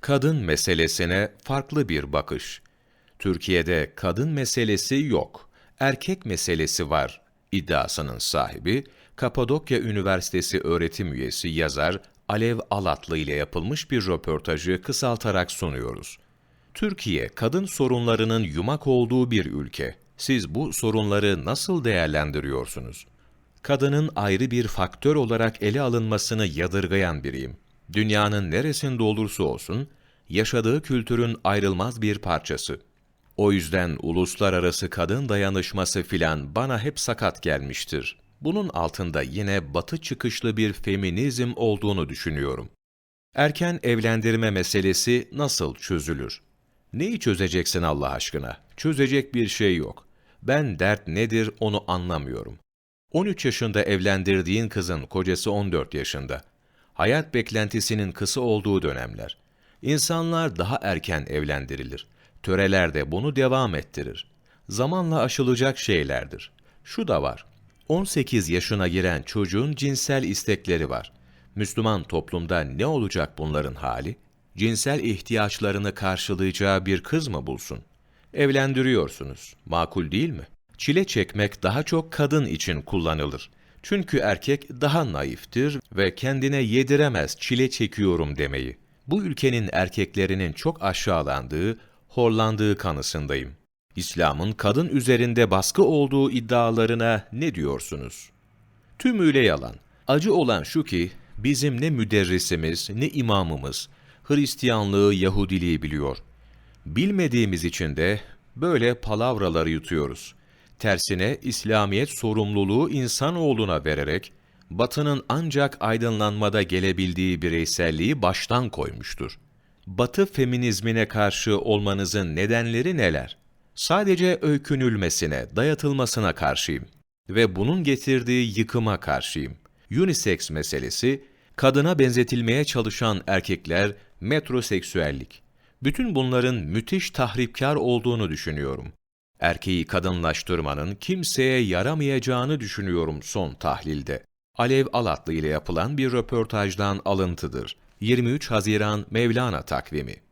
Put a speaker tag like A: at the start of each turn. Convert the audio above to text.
A: Kadın meselesine farklı bir bakış. Türkiye'de kadın meselesi yok, erkek meselesi var iddiasının sahibi, Kapadokya Üniversitesi öğretim üyesi yazar Alev Alatlı ile yapılmış bir röportajı kısaltarak sunuyoruz. Türkiye, kadın sorunlarının yumak olduğu bir ülke. Siz bu sorunları nasıl değerlendiriyorsunuz? Kadının ayrı bir faktör olarak ele alınmasını yadırgayan biriyim. Dünyanın neresinde olursa olsun, yaşadığı kültürün ayrılmaz bir parçası. O yüzden uluslararası kadın dayanışması filan bana hep sakat gelmiştir. Bunun altında yine batı çıkışlı bir feminizm olduğunu düşünüyorum. Erken evlendirme meselesi nasıl çözülür? Neyi çözeceksin Allah aşkına? Çözecek bir şey yok. Ben dert nedir onu anlamıyorum. 13 yaşında evlendirdiğin kızın kocası 14 yaşında. Hayat beklentisinin kısa olduğu dönemler. İnsanlar daha erken evlendirilir. Töreler de bunu devam ettirir. Zamanla aşılacak şeylerdir. Şu da var. 18 yaşına giren çocuğun cinsel istekleri var. Müslüman toplumda ne olacak bunların hali? Cinsel ihtiyaçlarını karşılayacağı bir kız mı bulsun? Evlendiriyorsunuz. Makul değil mi? Çile çekmek daha çok kadın için kullanılır. Çünkü erkek daha naiftir ve kendine yediremez çile çekiyorum demeyi. Bu ülkenin erkeklerinin çok aşağılandığı, horlandığı kanısındayım. İslam'ın kadın üzerinde baskı olduğu iddialarına ne diyorsunuz? Tümüyle yalan. Acı olan şu ki, bizim ne müderrisimiz ne imamımız Hristiyanlığı, Yahudiliği biliyor. Bilmediğimiz için de böyle palavraları yutuyoruz. Tersine İslamiyet sorumluluğu insanoğluna vererek, Batı'nın ancak aydınlanmada gelebildiği bireyselliği baştan koymuştur. Batı feminizmine karşı olmanızın nedenleri neler? Sadece öykünülmesine, dayatılmasına karşıyım ve bunun getirdiği yıkıma karşıyım. Unisex meselesi, kadına benzetilmeye çalışan erkekler, metroseksüellik. Bütün bunların müthiş tahripkar olduğunu düşünüyorum. Erkeği kadınlaştırmanın kimseye yaramayacağını düşünüyorum son tahlilde. Alev Alatlı ile yapılan bir röportajdan alıntıdır. 23 Haziran Mevlana takvimi.